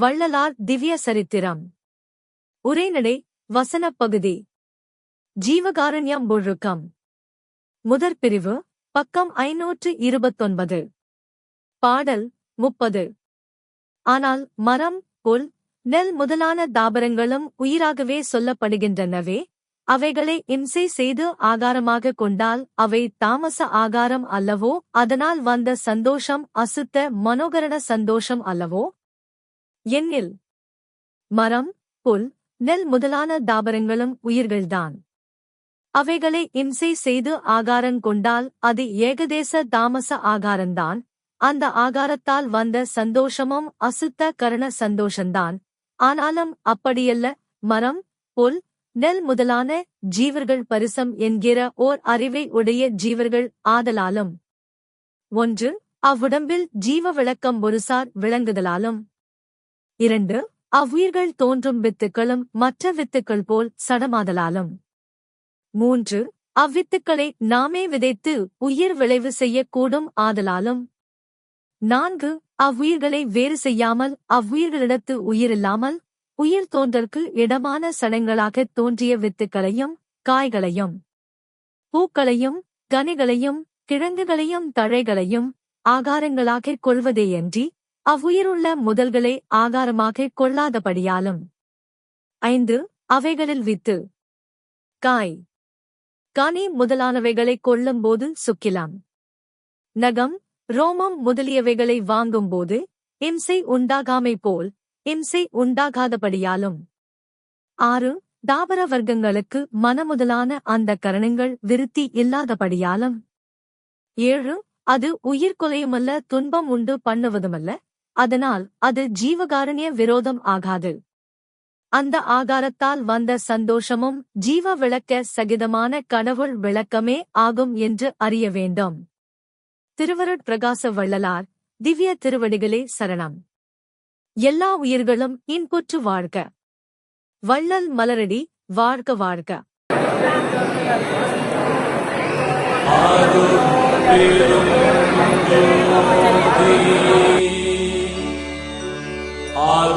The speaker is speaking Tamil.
வள்ளலார் திவ்ய சரித்திரம். உரைநடை வசனப் பகுதி ஜீவகாரண்யம் ஒழுக்கம். முதற் பிரிவு பக்கம் ஐநூற்று இருபத்தொன்பது. பாடல் முப்பது. ஆனால் மரம் புல் நெல் முதலான தாபரங்களும் உயிராகவே சொல்லப்படுகின்றனவே அவைகளை இம்சை செய்து ஆகாரமாக கொண்டால் அவை தாமச ஆகாரம் அல்லவோ அதனால் வந்த சந்தோஷம் அசுத்த மனோகரண சந்தோஷம் அல்லவோ எண்ணில். மரம் புல் நெல் முதலான தாபரங்களும் உயிர்கள்தான். அவைகளை இம்சை செய்து ஆகாரங் கொண்டால் அது ஏகதேச தாமச ஆகாரந்தான் அந்த ஆகாரத்தால் வந்த சந்தோஷமும் அசுத்த கரண சந்தோஷந்தான் ஆனாலும் அப்படியல்ல மரம் புல் நெல் முதலான ஜீவர்கள் பரிசம் என்கிற ஓர் அறிவை உடைய ஜீவர்கள் ஆதலாலும். ஒன்று அவ்வுடம்பில் ஜீவ விளக்கம் ஒருசார் விளங்குதலாலும். இரண்டு அவ்வுயிர்கள் தோன்றும் வித்துக்களும் மற்ற வித்துக்கள் போல் சடமாதலாலும். மூன்று அவ்வித்துக்களை நாமே விதைத்து உயிர் விளைவு செய்யக்கூடும் ஆதலாலும். நான்கு அவ்வுயிர்களை வேறு செய்யாமல் அவ்வுயிர்களிடத்து உயிரில்லாமல் உயிர் தோன்றற்கு இடமான சடங்களாகத் தோன்றிய வித்துக்களையும் காய்களையும் பூக்களையும் கனிகளையும் கிழங்குகளையும் தழைகளையும் ஆகாரங்களாகக் கொள்வதேயன்றி அவ்வுயிருள்ள முதல்களை ஆகாரமாகக் கொள்ளாதபடியாலும். ஐந்து அவைகளில் வித்து. காய். கனி முதலானவைகளைக் கொள்ளும்போது சுக்கிலாம். நகம் ரோமம் முதலியவைகளை வாங்கும்போது இம்சை உண்டாகாமை போல் இம்சை உண்டாகாதபடியாலும். ஆறு தாவர வர்க்கங்களுக்கு மனமுதலான அந்த கரணங்கள் விருத்தி இல்லாதபடியாலும். ஏழு அது உயிர்கொலையுமல்ல துன்பம் உண்டு பண்ணுவதுமல்ல. அதனால் அது ஜீவகாரண்ய விரோதம் ஆகாது. அந்த ஆகாரத்தால் வந்த சந்தோஷமும் ஜீவ விளக்க சகிதமான கடவுள் விளக்கமே ஆகும் என்று அறிய வேண்டும். திருவருட் பிரகாச வள்ளலார் திவ்ய திருவடிகளே சரணம். எல்லா உயிர்களும் இன்புற்று வாழ்க. வள்ளல் மலரடி வாழ்க வாழ்க.